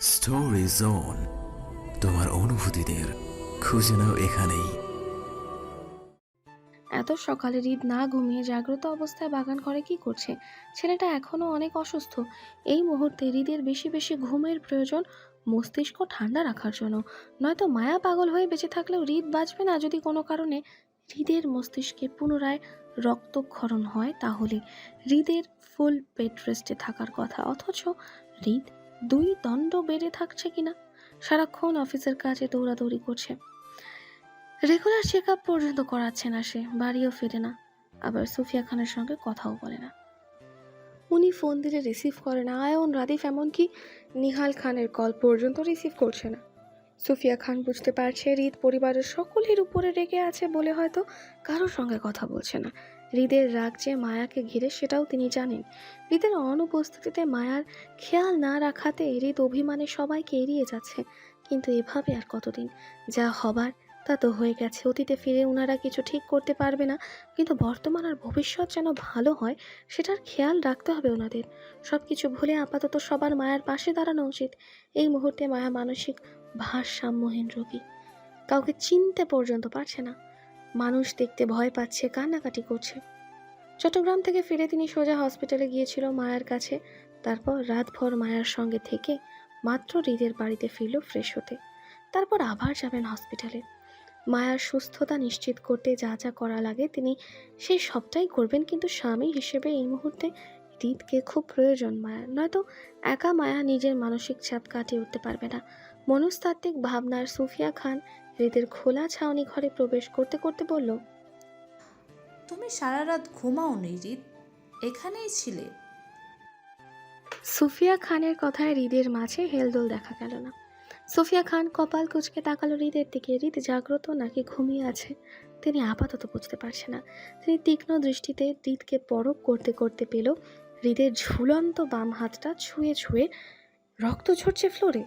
Story zone তোমার অনুভূতিদের খুঁজে নাও এখানেই। এত সকালে হৃদ না ঘুমিয়ে জাগ্রত অবস্থায় বাগান ঘরে কি করছে? ছেলেটা এখনও অনেক অসুস্থ। এই মুহূর্তে হৃদের বেশি বেশি ঘুমের প্রয়োজন, মস্তিষ্ক ঠান্ডা রাখার জন্য। নয়তো মায়া পাগল হয়ে বেঁচে থাকলেও হৃদ বাঁচবে না যদি কোনো কারণে হৃদের মস্তিষ্কে পুনরায় রক্তক্ষরণ হয় তাহলে। হৃদের ফুল বেড রেস্টে থাকার কথা। অথচ হৃদ দুই দণ্ড বেড়ে থাকছে কিনা? সারাক্ষণ অফিসের কাজে দৌড়াদৌড়ি করছে। রেগুলার চেক আপ পর্যন্ত করাচ্ছে না সে, বাড়িও ফেরে না। আবার সুফিয়া খানের সঙ্গে কথাও বলে না। উনি ফোন দিলে রিসিভ করে না। আয়ন, রাদিফ এমনকি নিহাল খানের কল পর্যন্ত রিসিভ করছে না। সুফিয়া খান বুঝতে পারছে হৃদ পরিবারের সকলের উপরে রেগে আছে বলে হয়তো কারোর সঙ্গে কথা বলছে না। হৃদের রাগ যে মায়াকে ঘিরে সেটাও তিনি জানেন। হৃদের অনুপস্থিতিতে মায়ার খেয়াল না রাখাতে হৃদ অভিমানে সবাইকে এড়িয়ে যাচ্ছে। কিন্তু এভাবে আর কতদিন? যা হবার, তা তো হয়ে গেছে। অতীতে ফিরে ওনারা কিছু ঠিক করতে পারবে না। কিন্তু বর্তমান আর ভবিষ্যৎ যেন ভালো হয়, সেটার খেয়াল রাখতে হবে ওনাদের সব কিছু ভুলে আপাতত সবার মায়ের পাশে দাঁড়ানো উচিত। এই মুহূর্তে মায়া মানসিক ভারসাম্যহীন রোগী। কাউকে চিনতে পর্যন্ত পারছে না। মানুষ দেখতে ভয় পাচ্ছে, কান্নাকাটি করছে। চট্টগ্রাম থেকে ফিরে তিনি সোজা হসপিটালে গিয়েছিল মায়ের কাছে। তারপর রাতভর মায়ের সঙ্গে থেকে মাত্র হৃদের বাড়িতে ফিরল ফ্রেশ হতে। তারপর আবার যাবেন হসপিটালে। মায়ার সুস্থতা নিশ্চিত করতে যা যা করা লাগে তিনি সেই সবটাই করবেন, কিন্তু স্বামী হিসেবে এই মুহূর্তে হৃদকে খুব প্রয়োজন মায়া নয়তো একা মায়া নিজের মানসিক চাপ কাটিয়ে উঠতে পারবে না। মনস্তাত্ত্বিক ভাবনার সুফিয়া খান হৃদের খোলা ছাউনি ঘরে প্রবেশ করতে করতে বলল তুমি সারা রাত ঘুমাও ঘুমাওনি রিত এখানেই ছিলে। সুফিয়া খানের কথায় হৃদের মাঝে হেলদোল দেখা গেল না। সুফিয়া খান কপাল কুচকে তাকালো হৃদের দিকে। হৃদ জাগ্রত নাকি ঘুমিয়ে আছে তিনি আপাতত বুঝতে পারছে না। তিনি তীক্ষ্ণ দৃষ্টিতে হৃদকে পরক করতে করতে পেল হৃদের ঝুলন্ত বাম হাতটা ছুঁয়ে ছুঁয়ে রক্ত ঝরছে ফ্লোরে।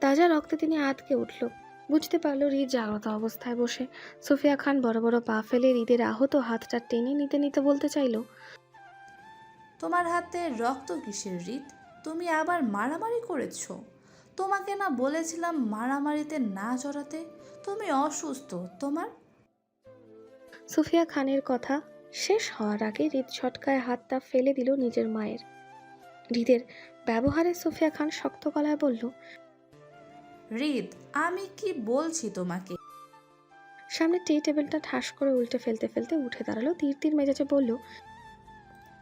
তাজা রক্তে তিনি আটকে উঠল। বুঝতে পারল হৃদ জাগ্রত অবস্থায় বসে। সুফিয়া খান বড় বড় পা ফেলে হৃদের আহত হাতটা টেনে নিতে নিতে বলতে চাইলো তোমার হাতে রক্ত কিসের রিত তুমি আবার মারামারি করেছ? তোমাকে না বলেছিলাম মারামারিতে না জড়াতে? তুমি অসুস্থ তোমার? সুফিয়া খানের কথা শেষ হওয়ার আগে হৃদ ছটকায় হাতটা ফেলে দিল নিজের মায়ের। হৃদের ব্যবহারে সুফিয়া খান শক্ত গলায় বলল রিত আমি কি বলছি তোমাকে? সামনে টি টেবিলটা ঠাস করে উল্টে ফেলতে ফেলতে উঠে দাঁড়াল তীর তীর মেজাজে বলল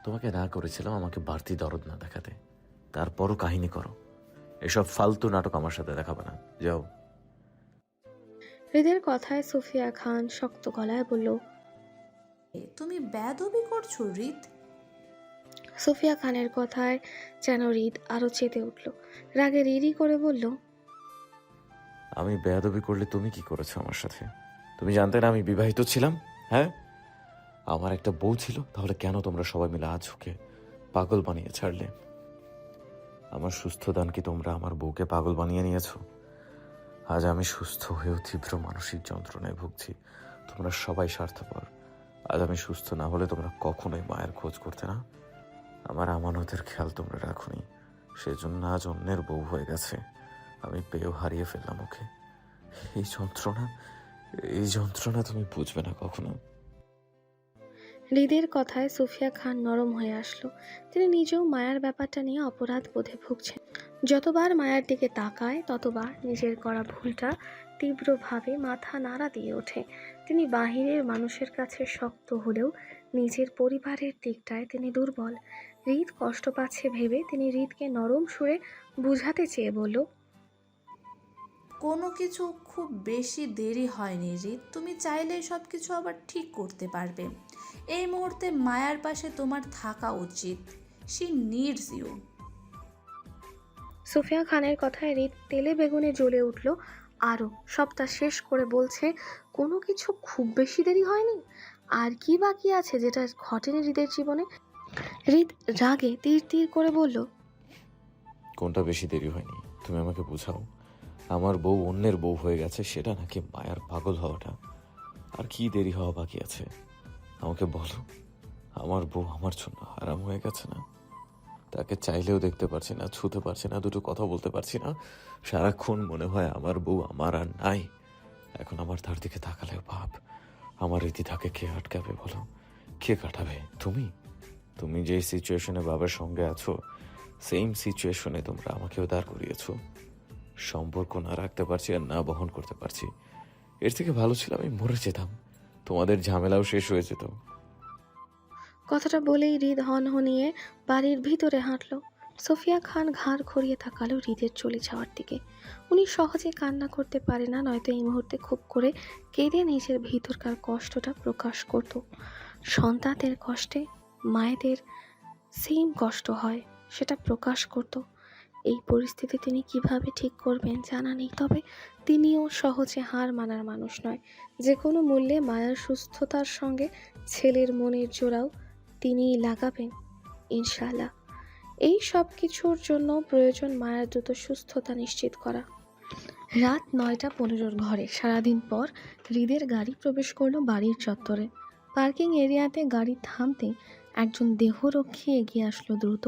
তোমাকে না করেছিলাম আমাকে বাড়তি দরদ না দেখাতে। তারপরও কাহিনী করো। এসব ফালতু নাটক আমার সাথে দেখাবে না। যাও। হৃদের কথায় সুফিয়া খান শক্ত গলায় বলল তুমি বেদবি করছ রিত সুফিয়া খানের কথায় যেন হৃদ আরও চেতে উঠল। রাগে রিরি করে বলল আমি বেয়াদবি করলে তুমি কি করেছ আমার সাথে? তুমি জানতে না আমি বিবাহিত ছিলাম হ্যাঁ? আমার একটা বউ ছিল, তাহলে কেন তোমরা সবাই মিলে আজ ওকে পাগল বানিয়ে ছাড়লে? আমার সুস্থ দান কি তোমরা আমার বউকে পাগল বানিয়ে নিয়েছো? আজ আমি সুস্থ হয়েও তীব্র মানসিক যন্ত্রণায় ভুগছি। তোমরা সবাই স্বার্থপর। আজ আমি সুস্থ না হলে তোমরা কখনোই মায়ের খোঁজ করতে না। আমার আমানতের খেয়াল তোমরা রাখুনি। সেজন্য আজ অন্যের বউ হয়ে গেছে। আমি পেয়েও হারিয়ে ফেললাম, ওকে? এই যন্ত্রণা এই যন্ত্রণা তুমি বুঝবে না কখনো। হৃদের কথায় সুফিয়া খান নরম হয়ে আসলো। তিনি নিজেও মায়ার ব্যাপারটা নিয়ে অপরাধ বোধে ভুগছেন। যতবার মায়ার দিকে তাকায়, ততবার নিজের করা ভুলটা তীব্রভাবে মাথা নাড়া দিয়ে ওঠে। তিনি বাহিরের মানুষের কাছে শক্ত হলেও নিজের পরিবারের দিকটায় তিনি দুর্বল। হৃদ কষ্ট পাচ্ছে ভেবে তিনি হৃদকে নরম সুরে বুঝাতে চেয়ে বলল কোনো কিছু খুব বেশি দেরি হয়নি রিত। তুমি চাইলেই সব কিছু আবার ঠিক করতে পারবে। এই মুহূর্তে মায়ার পাশে তোমার থাকা উচিত। সি নিডস ইউ সুফিয়া খানের কথায় হৃদ তেলে বেগুনে জ্বলে উঠল। আরও সবটা শেষ করে বলছে কোনো কিছু খুব বেশি দেরি হয়নি? আর কি বাকি আছে যেটা ঘটেনি হৃদের জীবনে? হৃদ রাগে তীর তীর করে বলল কোনটা বেশি দেরি হয়নি? তুমি আমাকে বোঝাও। আমার বউ অন্যের বউ হয়ে গেছে, সেটা নাকি মায়ার পাগল হওয়াটা। আর কি দেরি হওয়া বাকি আছে? আমাকে বলো, আমার বউ আমার জন্য আরাম হয়ে গেছে না? তাকে চাইলেও দেখতে পারছি না, ছুতে পারছি না, দুটো কথা বলতে পারছি না। সারাক্ষণ মনে হয় আমার বউ আমার আর নাই। এখন আমার তার দিকে তাকালেও ভাব, আমার তাকে কে আটকাবে বলো? কে কাটাবে? তুমি? তুমি যে সিচুয়েশনে বাবার সঙ্গে আছো সেম সিচুয়েশনে তোমরা আমাকেও দাঁড় করিয়েছো। সম্পর্ক না রাখতে পারছি আর না বহন করতে পারছি। এর থেকে ভালো ছিল আমি মরে যেতাম। তোমাদের ঝামেলাও শেষ হয়ে যেত। কথাটা বলেই হৃদ হনহনিয়ে বাড়ির ভিতরে হাঁটলো। সোফিয়া খান ঘাড় ঘুরিয়ে তাকালো হৃদের চলে যাওয়ার দিকে। উনি সহজে কান্না করতে পারে না, নয়তো এই মুহূর্তে খুব করে কেঁদে নিজের ভিতরকার কষ্টটা প্রকাশ করত। সন্তানদের কষ্টে মায়েদের সেম কষ্ট হয়, সেটা প্রকাশ করত। এই পরিস্থিতি তিনি কীভাবে ঠিক করবেন জানা নেই, তবে তিনিও সহজে হার মানার মানুষ নয়। যে কোনো মূল্যে মায়ার সুস্থতার সঙ্গে ছেলের মনের জোড়াও তিনিই লাগাবেন, ইনশাআল্লাহ। এই সব কিছুর জন্য প্রয়োজন মায়ের দ্রুত সুস্থতা নিশ্চিত করা। রাত নয়টা পনেরোর ঘরে সারাদিন পর হৃদের গাড়ি প্রবেশ করল বাড়ির চত্বরে। পার্কিং এরিয়াতে গাড়ি থামতে একজন দেহরক্ষী এগিয়ে আসলো দ্রুত।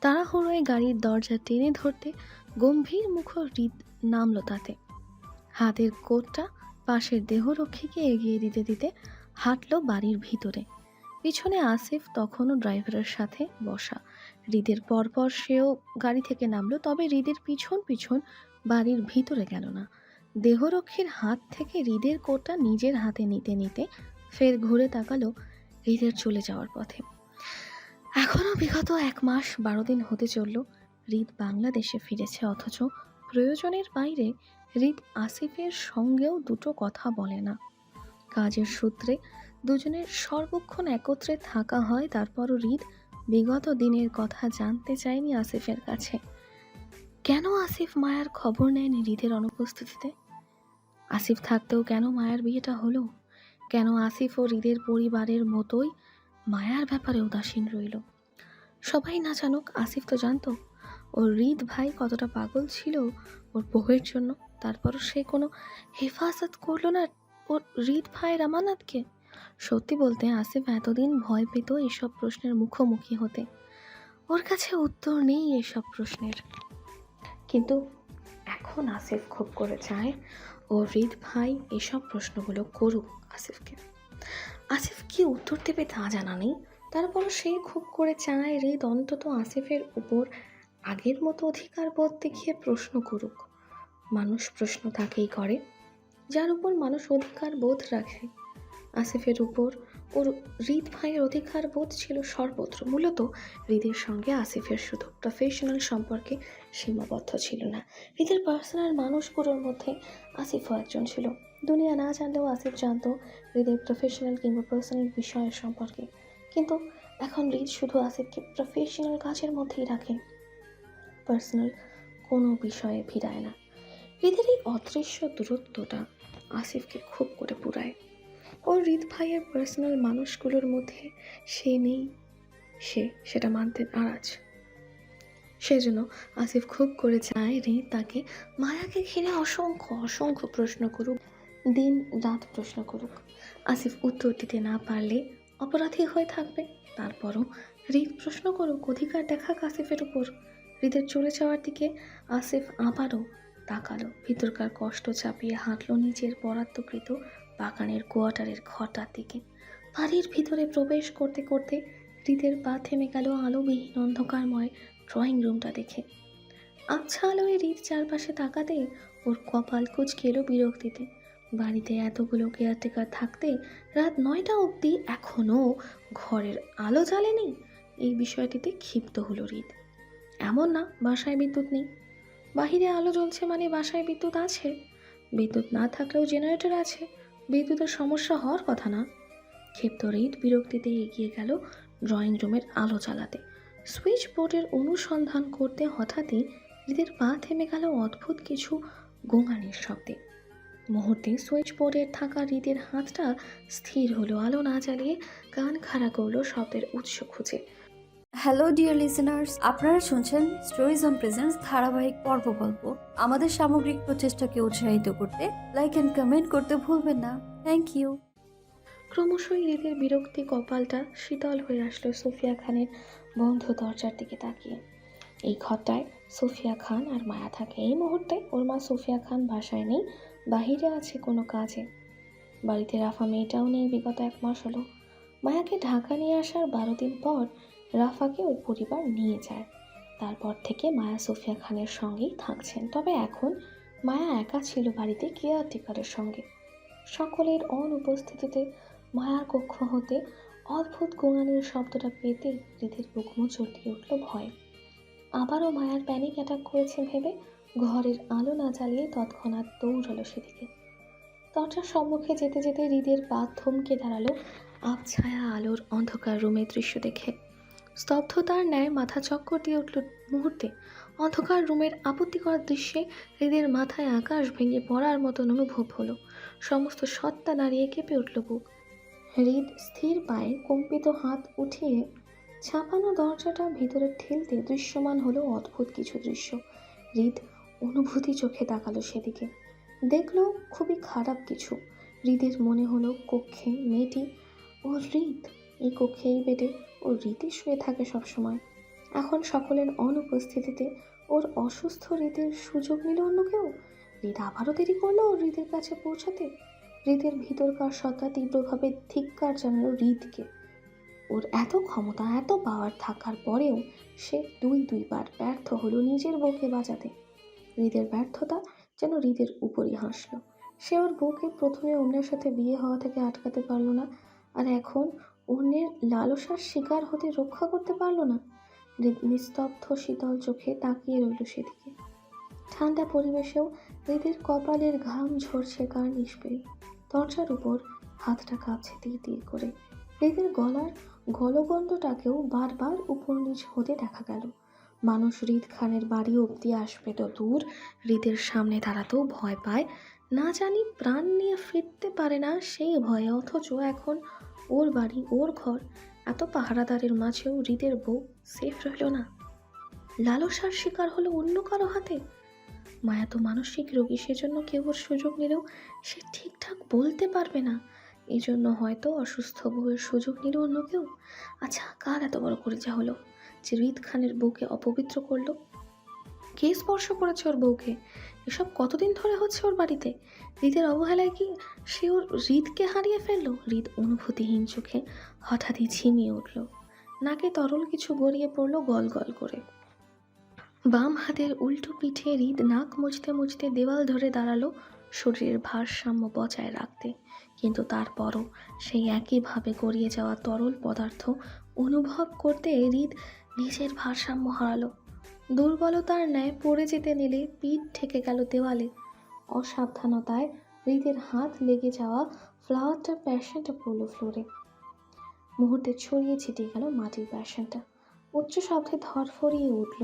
তাড়াহুড়োয় গাড়ির দরজা টেনে ধরতে গম্ভীর মুখ হৃদ নামলো তাতে। হাতের কোটটা পাশের দেহরক্ষীকে এগিয়ে দিতে দিতে হাঁটল বাড়ির ভিতরে। পিছনে আসিফ তখনও ড্রাইভারের সাথে বসা। হৃদের পরপর সেও গাড়ি থেকে নামলো, তবে হৃদের পিছন পিছন বাড়ির ভিতরে গেল না। দেহরক্ষীর হাত থেকে হৃদের কোটটা নিজের হাতে নিতে নিতে ফের ঘুরে তাকালো হৃদের চলে যাওয়ার পথে। এখনও বিগত এক মাস বারো দিন হতে চলল, হৃদ বাংলাদেশে ফিরেছে, অথচ প্রয়োজনের বাইরে হৃদ আসিফের সঙ্গেও দুটো কথা বলে না। কাজের সূত্রে দুজনের সর্বক্ষণ একত্রে থাকা হয়, তারপরও হৃদ বিগত দিনের কথা জানতে চায়নি আসিফের কাছে। কেন আসিফ মায়ার খবর নেয়নি হৃদের অনুপস্থিতিতে? আসিফ থাকতেও কেন মায়ার বিয়েটা হলো? কেন আসিফ ও হৃদের পরিবারের মতোই মায়ার ব্যাপারে উদাসীন রইল। সবাই না জানুক, আসিফ তো জানতো, ওর হৃদ ভাই কতটা পাগল ছিল ওর বউয়ের জন্য, তারপরও সে কোনো হেফাজত করল না ওর হৃদ ভাইয়ের আমানাতকে। সত্যি বলতে আসিফ এতদিন ভয় পেত এসব প্রশ্নের মুখোমুখি হতে। ওর কাছে উত্তর নেই এসব প্রশ্নের। কিন্তু এখন আসিফ খুব করে চায় ও হৃদ ভাই এসব প্রশ্নগুলো করুক আসিফকে। আসিফ কি উত্তর দেবে তা জানা নেই। তারপরও সে খুব করে চায় হৃদ অন্তত আসিফের উপর আগের মতো অধিকার বোধ দেখিয়ে প্রশ্ন করুক। মানুষ প্রশ্ন তাকেই করে, যার উপর মানুষ অধিকার বোধ রাখে। আসিফের উপর ওর হৃদ ভাইয়ের অধিকার বোধ ছিল সর্বত্র। মূলত হৃদের সঙ্গে আসিফের শুধু প্রফেশনাল সম্পর্কে সীমাবদ্ধ ছিল না। হৃদের পার্সোনাল মানুষগুলোর মধ্যে আসিফও একজন ছিল। দুনিয়া না জানলেও আসিফ জানতো হৃদের প্রফেশনাল কিংবা পার্সোনাল বিষয়ের সম্পর্কে। কিন্তু এখন হৃদ শুধু আসিফকে প্রফেশনাল কাজের মধ্যেই রাখে। পার্সোনাল কোনো বিষয়ে ভিড়ায় না। হৃদের এই অদৃশ্য দূরত্বটা আসিফকে খুব করে পুরায়। ওর হৃদ ভাইয়ের পার্সোনাল মানুষগুলোর মধ্যে সে নেই, সে সেটা মানতে নারাজ। সেজন্য আসিফ খুব করে চায় হৃদ তাকে মায়াকে ঘিরে অসংখ্য অসংখ্য প্রশ্ন করুক। দিন রাত প্রশ্ন করুক। আসিফ উত্তর দিতে না পারলে অপরাধী হয়ে থাকবে। তারপরও হৃদ প্রশ্ন করুক অধিকার দেখাক আসিফের উপর। হৃদের চলে যাওয়ার দিকে আসিফ আবারও তাকালো। ভিতরকার কষ্ট চাপিয়ে হাঁটলো নিজের বরাদ্দকৃত বাগানের কোয়ার্টারের ঘরটার দিকে। বাড়ির ভিতরে প্রবেশ করতে করতে হৃদের পা থেমে গেল আলোবিহীন অন্ধকারময় ড্রয়িং রুমটা দেখে। আচ্ছা আলোয় হৃদ চারপাশে তাকাতে ওর কপাল কুচকে এলো বিরক্তিতে। বাড়িতে এতগুলো কেয়ারটেকার থাকতে রাত নয়টা অবধি এখনও ঘরের আলো জ্বালেনি? এই বিষয়টিতে ক্ষিপ্ত হলো হৃদ। এমন না, বাসায় বিদ্যুৎ নেই। বাহিরে আলো জ্বলছে মানে বাসায় বিদ্যুৎ আছে। বিদ্যুৎ না থাকলেও জেনারেটর আছে। বিদ্যুতের সমস্যা হওয়ার কথা না। ক্ষিপ্ত হৃদ বিরক্তিতে এগিয়ে গেল ড্রয়িং রুমের আলো জ্বালাতে। সুইচ বোর্ডের অনুসন্ধান করতে হঠাৎই হৃদের পা থেমে গেল অদ্ভুত কিছু গোঙানির শব্দে। মুহূর্তে সুইচ বোর্ডে থাকা হৃদের হাতটা স্থির হলো আলো না জ্বালিয়ে কান খাড়া করল শব্দের উৎস খুঁজে। হ্যালো ডিয়ার লিসেনার্স আপনারা শুনছেন স্টোরিজ অন প্রেজেন্স ধারাবাহিক পর্ব গল্প। আমাদের সামগ্রিক প্রচেষ্টাকে উৎসাহিত করতে লাইক এন্ড কমেন্ট করতে ভুলবেন না। থ্যাংক ইউ ক্রমশই হৃদের বিরক্তি কপালটা শীতল হয়ে আসলো সোফিয়া খানের বন্ধ দরজার দিকে তাকিয়ে। এই ঘরটায় সুফিয়া খান আর মায়া থাকে। এই মুহূর্তে ওর মা সুফিয়া খান বাসায় নেই, বাহিরে আছে কোনো কাজে। বাড়িতে রাফা মেয়েটাও নেই বিগত এক মাস হলো। মায়াকে ঢাকা নিয়ে আসার বারো দিন পর রাফাকে ওর পরিবার নিয়ে যায়। তারপর থেকে মায়া সুফিয়া খানের সঙ্গেই থাকছেন। তবে এখন মায়া একা ছিল বাড়িতে কেয়ারটেকারের সঙ্গে। সকলের অনুপস্থিতিতে মায়ার কক্ষ হতে অদ্ভুত গোঙানির শব্দটা পেতে হৃদের বুক মোচড় দিয়ে উঠল ভয়। আবারও মায়ার প্যানিক অ্যাটাক করেছে ভেবে ঘরের আলো না জ্বালিয়ে তৎক্ষণাৎ দৌড়ালো সেদিকে। দরজার সম্মুখে যেতে যেতে হৃদের পা থমকে দাঁড়াল আবছায়া আলোর অন্ধকার রুমের দৃশ্য দেখে। স্তব্ধতার ন্যায় মাথা চক্কর দিয়ে উঠল মুহূর্তে। অন্ধকার রুমের আপত্তিকর দৃশ্যে হৃদের মাথায় আকাশ ভেঙে পড়ার মতন অনুভব হলো। সমস্ত সত্তা দাঁড়িয়ে কেঁপে উঠল বুক। হৃদ স্থির পায়ে কম্পিত হাত উঠিয়ে ছাপানো দরজাটা ভিতরে ঠেলতে দৃশ্যমান হলো অদ্ভুত কিছু দৃশ্য। হৃদ অনুভূতি চোখে তাকালো সেদিকে। দেখল খুবই খারাপ কিছু। হৃদের মনে হলো কক্ষে মেয়েটি ও হৃদ। এই কক্ষে এই বেডে ও রীতি শুয়ে থাকে সবসময়। এখন সকলের অনুপস্থিতিতে ওর অসুস্থ হৃদের সুযোগ নিল অন্য কেউ? হৃদ আবারও দেরি করল হৃদের কাছে পৌঁছাতে? হৃদের ভিতরকার সত্তা তীব্রভাবে ধিক্কার জানালো হৃদকে। ওর এত ক্ষমতা, এত পাওয়ার থাকার পরেও সে দুই দুইবার ব্যর্থ হলো নিজের বউকে বাঁচাতে। হৃদের ব্যর্থতা যেন হৃদের উপরই হাসলো। সে ওর বউকে প্রথমে অন্যের সাথে বিয়ে হওয়া থেকে আটকাতে পারল না, আর এখন অন্যের লালসার শিকার হতে রক্ষা করতে পারল না। হৃদ নিস্তব্ধ, শীতল চোখে তাকিয়ে রইল সেদিকে। ঠান্ডা পরিবেশেও হৃদের কপালের ঘাম ঝরছে কার পেয়ে দরজার উপর হাতটা কাঁপছে তীর তীর করে। হৃদের গলার গলগণ্ডটাকেও বারবার উপর নিচ হতে দেখা গেল। মানুষ হৃদ খানের বাড়ি অবধি আসবে তো দূর, হৃদের সামনে দাঁড়াতেও ভয় পায়। না জানি প্রাণ নিয়ে ফিরতে পারে না সেই ভয়ে, অথচ এখন ওর বাড়ি, ওর ঘর, এত পাহারাদারের মাঝেও হৃদের বউ সেফ রইল না। লালসার শিকার হলো অন্য কারও হাতে? মায়া তো মানসিক রোগী, সেজন্য কেউ ওর সুযোগ নিলেও সে ঠিকঠাক বলতে পারবে না। এই জন্য হয়তো অসুস্থ বউয়ের সুযোগ নিল অন্য কেউ। আচ্ছা কার এত বড় করিজা হলো যে হৃদ খানের বউকে অপবিত্র করল। কে স্পর্শ করেছে ওর বউকে? এসব কতদিন ধরে হচ্ছে ওর বাড়িতে? হৃদের অবহেলায় কি সে ওর হৃদকে হারিয়ে ফেলল? হৃদ অনুভূতিহীন চোখে হঠাৎই ঝিমিয়ে উঠল। নাকে তরল কিছু গড়িয়ে পড়ল গল গল করে। বাম হাতের উল্টো পিঠে হৃদ নাক মুছতে মুছতে দেওয়াল ধরে দাঁড়াল শরীরের ভারসাম্য বজায় রাখতে। কিন্তু তারপরও সেই একইভাবে গড়িয়ে যাওয়া তরল পদার্থ অনুভব করতে হৃদ নিজের ভারসাম্য হারালো। দুর্বলতার ন্যায় পড়ে যেতে নিলে পিঠ ঠেকে গেল দেওয়ালে। অসাবধানতায় হৃদের হাত লেগে যাওয়া ফ্লাওয়ারটা প্যাশনটা পড়ল ফ্লোরে। মুহূর্তে ছড়িয়ে ছিটিয়ে গেল মাটির প্যাশনটা। উচ্চ শব্দে ধরফরিয়ে উঠল।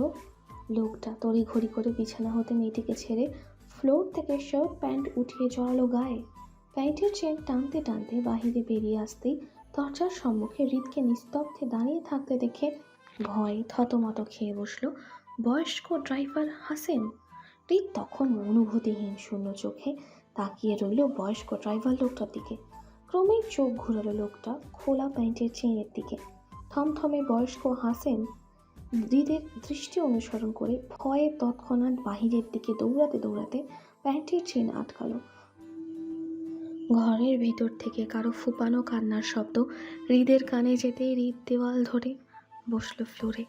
লোকটা তড়িঘড়ি করে বিছানা হতে মেয়েটিকে ছেড়ে ফ্লোর থেকে শার্ট প্যান্ট উঠিয়ে জড়ালো গায়ে। প্যান্টের চেন টানতে টানতে বাহিরে বেরিয়ে আসতেই দরজার সম্মুখে হৃদকে নিস্তব্ধে দাঁড়িয়ে থাকতে দেখে ভয়ে থতমত খেয়ে বসল বয়স্ক ড্রাইভার হাসেন হৃদ তখন অনুভূতিহীন শূন্য চোখে তাকিয়ে রইল বয়স্ক ড্রাইভার লোকটার দিকে। ক্রমেই চোখ ঘুরালো লোকটা খোলা প্যান্টের চেনের দিকে। থমথমে বয়স্ক হাসেন হৃদের দৃষ্টি অনুসরণ করে ভয়ে তৎক্ষণাৎ বাহিরের দিকে দৌড়াতে দৌড়াতে প্যান্টের চেন আটকালো। ঘরের ভিতর থেকে কারও ফুপানো কান্নার শব্দ হৃদের কানে যেতে হৃদ দেওয়াল ধরে বসল ফ্লোরে।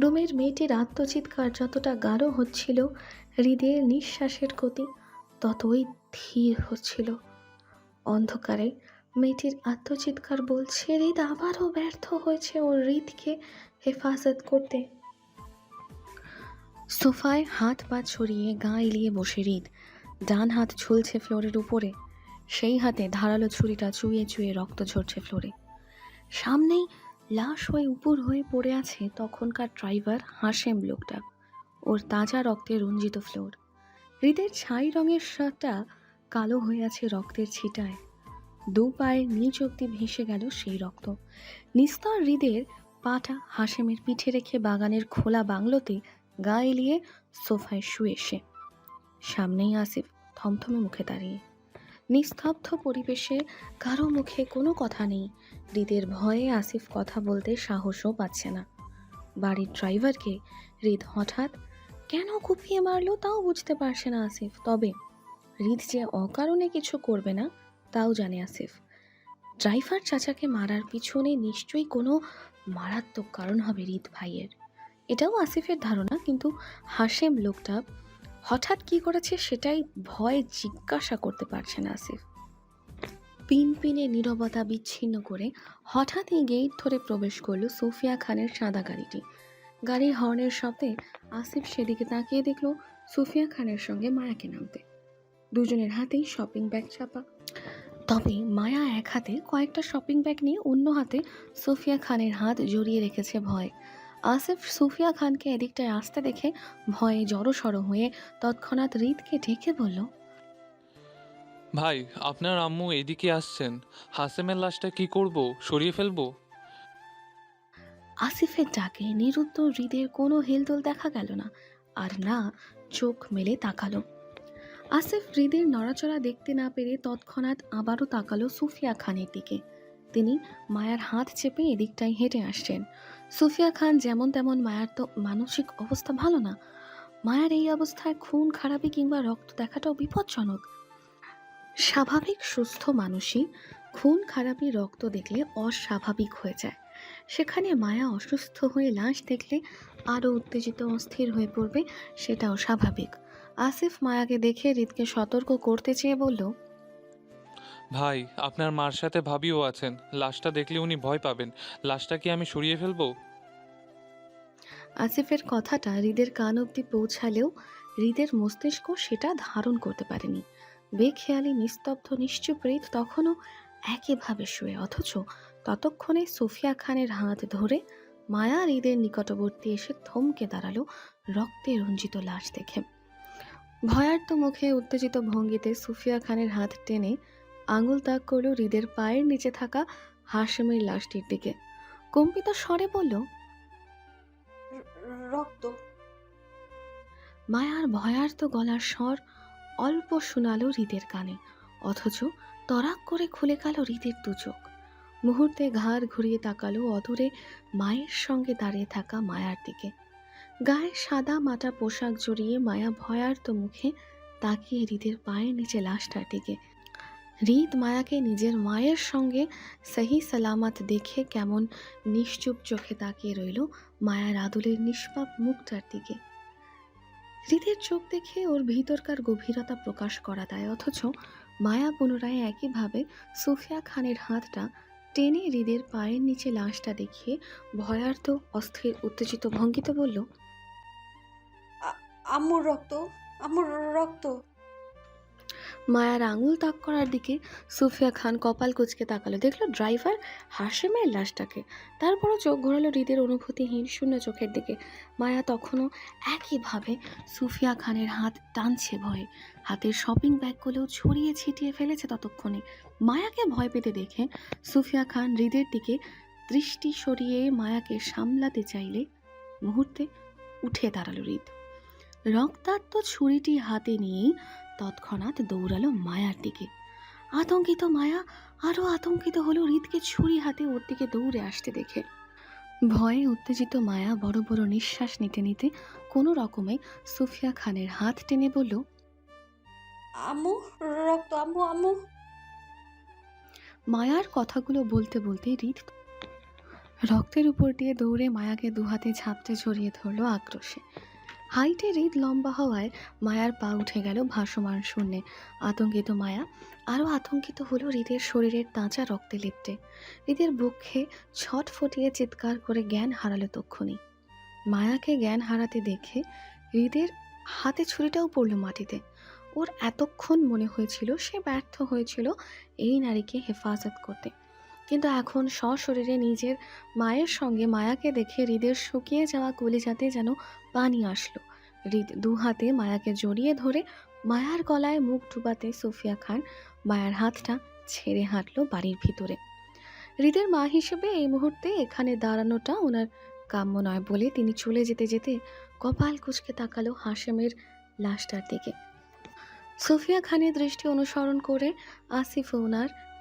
রুমের মেয়েটির আত্মচিৎকার যতটা গাঢ় হচ্ছিল, হৃদের নিঃশ্বাসের গতি ততই ধীর হচ্ছিল। অন্ধকারে মেয়েটির আত্মচিৎকার বলছে, হৃদ আবারও ব্যর্থ হয়েছে ওর হৃদকে হেফাজত করতে। সোফায় হাত পা ছড়িয়ে গা এলিয়ে বসে হৃদ। ডান হাত ঝুলছে ফ্লোরের উপরে। সেই হাতে ধারালো ছুরিটা চুয়ে চুয়ে রক্ত ঝরছে ফ্লোরে। সামনেই লাশ হয়ে উপর হয়ে পড়ে আছে তখনকার ড্রাইভার হাসেম লোকটা। ওর তাজা রক্তে রঞ্জিত ফ্লোর। হৃদের ছাই রঙের শার্টটা কালো হয়ে আছে রক্তের ছিটায়। দু পায়ে নিচ অব্দি ভেসে গেল সেই রক্ত। নিস্তার হৃদের পাটা হাসেমের পিঠে রেখে বাগানের খোলা বাংলোতে গা এলিয়ে সোফায় শুয়ে এসে। সামনেই আসিফ থমথমে মুখে দাঁড়িয়ে। নিস্তব্ধ পরিবেশে কারও মুখে কোনো কথা নেই। হৃদের ভয়ে আসিফ কথা বলতে সাহসও পাচ্ছে না। বাড়ির ড্রাইভারকে হৃদ হঠাৎ, কেন কুপিয়ে মারলো? তাও বুঝতে পারছে না আসিফ। তবে হৃদ যে অকারণে কিছু করবে না, তাও জানে আসিফ। ড্রাইভার চাচাকে মারার পিছনে নিশ্চয়ই কোনো মারাত্মক কারণ হবে হৃদ ভাইয়ের। এটাও আসিফের ধারণা, কিন্তু হাসেম লোকটা হঠাৎ কি করেছে সেটাই ভয় জিজ্ঞাসা করতে পারছে না আসিফ। পিন পিনে নীরবতা বিচ্ছিন্ন করে হঠাৎই গেট ধরে প্রবেশ করল সুফিয়া খানের সাদা গাড়িটি। গাড়ির হর্নের শব্দে আসিফ সেদিকে তাকিয়ে দেখল সুফিয়া খানের সঙ্গে মায়াকে নামতে। দুজনের হাতেই শপিং ব্যাগ চাপা। তবে মায়া এক হাতে কয়েকটা শপিং ব্যাগ নিয়ে অন্য হাতে সুফিয়া খানের হাত জড়িয়ে রেখেছে ভয়। আসিফ সুফিয়া খানকে এদিকটায় আসতে দেখে ভয়ে জড়সড় হয়ে তৎক্ষণাৎ হৃদকে ডেকে বলল ভাই আপনার আম্মু এদিকে আসছেন। হাসেমের লাশটা কি করব? সরিয়ে ফেলব? আসিফের ডাকে নিরুত্তর হৃদের কোনো হেলদোল দেখা গেল না আর না চোখ মেলে তাকালো। আসিফ হৃদের নড়াচড়া দেখতে না পেরে তৎক্ষণাৎ আবারও তাকালো সুফিয়া খানের দিকে। তিনি মায়ার হাত চেপে এদিকটায় হেঁটে আসছেন। সুফিয়া খান যেমন তেমন মায়ার তো মানসিক অবস্থা ভালো না। মায়ার এই অবস্থায় খুন, খারাপি কিংবা রক্ত দেখাটাও বিপজ্জনক। স্বাভাবিক, সুস্থ মানুষই খুন, খারাপি, রক্ত দেখলে অস্বাভাবিক হয়ে যায়। সেখানে মায়া অসুস্থ হয়ে লাশ দেখলে আরও উত্তেজিত, অস্থির হয়ে পড়বে, সেটাও স্বাভাবিক। আসিফ মায়াকে দেখে হৃদকে সতর্ক করতে চেয়ে বলল ভাই, আপনার মার সাথে ভাবিও আছেন। লাশটা দেখলে উনি ভয় পাবেন। লাশটা কি আমি সরিয়ে ফেলব? আসিফের কথাটা হৃদের কান অব্দি পৌঁছালেও হৃদের মস্তিষ্ক সেটা ধারণ করতে পারেনি। বেখেয়ালি, নিস্তব্ধ, নিশ্চুপ হৃদ তখনও একইভাবে শুয়ে, অথচ ততক্ষণে সুফিয়া খানের হাত ধরে মায়া হৃদের নিকটবর্তী এসে থমকে দাঁড়াল রক্তে রঞ্জিত লাশ দেখে। ভয়ার্ত মুখে উত্তেজিত ভঙ্গিতে সুফিয়া খানের হাত টেনে আঙুল তাক করল হৃদের পায়ের নিচে থাকা হাসেমের লাশটির দিকে। কম্পিত স্বরে বলল রক্ত। মায়ার ভয়ার্ত গলার স্বর অল্প শোনালো হৃদের কানে অথচ তরাক করে খুলে গেল হৃদের দু চোখ। মুহূর্তে ঘাড় ঘুরিয়ে তাকালো অদূরে মায়ের সঙ্গে দাঁড়িয়ে থাকা মায়ার দিকে। গায়ে সাদা মাটা পোশাক জড়িয়ে মায়া ভয়ার্ত মুখে তাকিয়ে হৃদের পায়ের নিচে লাশটার দিকে। হৃদ মায়াকে নিজের মায়ের সঙ্গে সহি সালামাত দেখে কেমন নিশ্চুপ চোখে তাকিয়ে রইল মায়ার আদুলের নিষ্পাপ মুখটার দিকে। হৃদের চোখ দেখে ওর ভিতরকার গভীরতা প্রকাশ করা দেয়, অথচ মায়া পুনরায় একইভাবে সুফিয়া খানের হাতটা টেনে হৃদের পায়ের নিচে লাশটা দেখিয়ে ভয়ার্থ অস্থির, উত্তেজিত, ভঙ্গিতে বলল আম্মুর রক্ত আম্মুর রক্ত। মায়ার আঙুল তাক করার দিকে সুফিয়া খান কপাল কুচকে তাকালো। দেখল ড্রাইভার হাসেমের লাশটাকে। তারপরও চোখ ঘোরালো হৃদের অনুভূতিহীন শূন্য চোখের দিকে। মায়া তখনও একইভাবে সুফিয়া খানের হাত টানছে ভয়ে। হাতের শপিং ব্যাগগুলোও ছড়িয়ে ছিটিয়ে ফেলেছে ততক্ষণে। মায়াকে ভয় পেতে দেখে সুফিয়া খান হৃদের দিকে দৃষ্টি সরিয়ে মায়াকে সামলাতে চাইলে মুহূর্তে উঠে দাঁড়াল হৃদ। রক্তাক্ত ছুরিটি হাতে নিয়েই তৎক্ষণাৎ দৌড়ালো মায়ার দিকে। আতঙ্কিত মায়া আরও আতঙ্কিত হলো হৃদকে ছুরি হাতে ওর দিকে দৌড়ে আসতে দেখে। ভয়ে উত্তেজিত মায়া বড় বড় নিঃশ্বাস নিতে নিতে কোনো রকমে সুফিয়া খানের হাত টেনে বলল আম্মু রক্ত আম্মু আম্মু মায়ার কথাগুলো বলতে বলতে হৃদ রক্তের উপর দিয়ে দৌড়ে মায়াকে দুহাতে ঝাপটে জড়িয়ে ধরলো আক্রোশে। হাইটে হৃদ লম্বা হওয়ায় মায়ার পা উঠে গেল ভাসমান শূন্যে। আতঙ্কিত মায়া, আরও আতঙ্কিত হলো হৃদের শরীরের তাজা রক্তে লিপ্টে হৃদের বুকে ছট ফটিয়ে চিৎকার করে জ্ঞান হারালো তক্ষুনি। মায়াকে জ্ঞান হারাতে দেখে হৃদের হাতে ছুরিটাও পড়ল মাটিতে। ওর এতক্ষণ মনে হয়েছিল সে ব্যর্থ হয়েছিল এই নারীকে হেফাজত করতে। কিন্তু এখন সশরীরে নিজের মায়ের সঙ্গে মায়াকে দেখে হৃদের শুকিয়ে যাওয়া কলিজাতে যেন পানি আসলো। হৃদ দু হাতে মায়াকে জড়িয়ে ধরে মায়ার গলায় মুখ ডুবাতে সোফিয়া খান মায়ার হাতটা ছেড়ে হাঁটলো বাড়ির ভিতরে। হৃদের মা হিসেবে এই মুহূর্তে এখানে দাঁড়ানোটা ওনার কাম্য নয় বলে তিনি চলে যেতে যেতে কপাল কুচকে তাকালো হাসেমের লাশটার দিকে। সোফিয়া খানের দৃষ্টি অনুসরণ করে আসিফ ওনার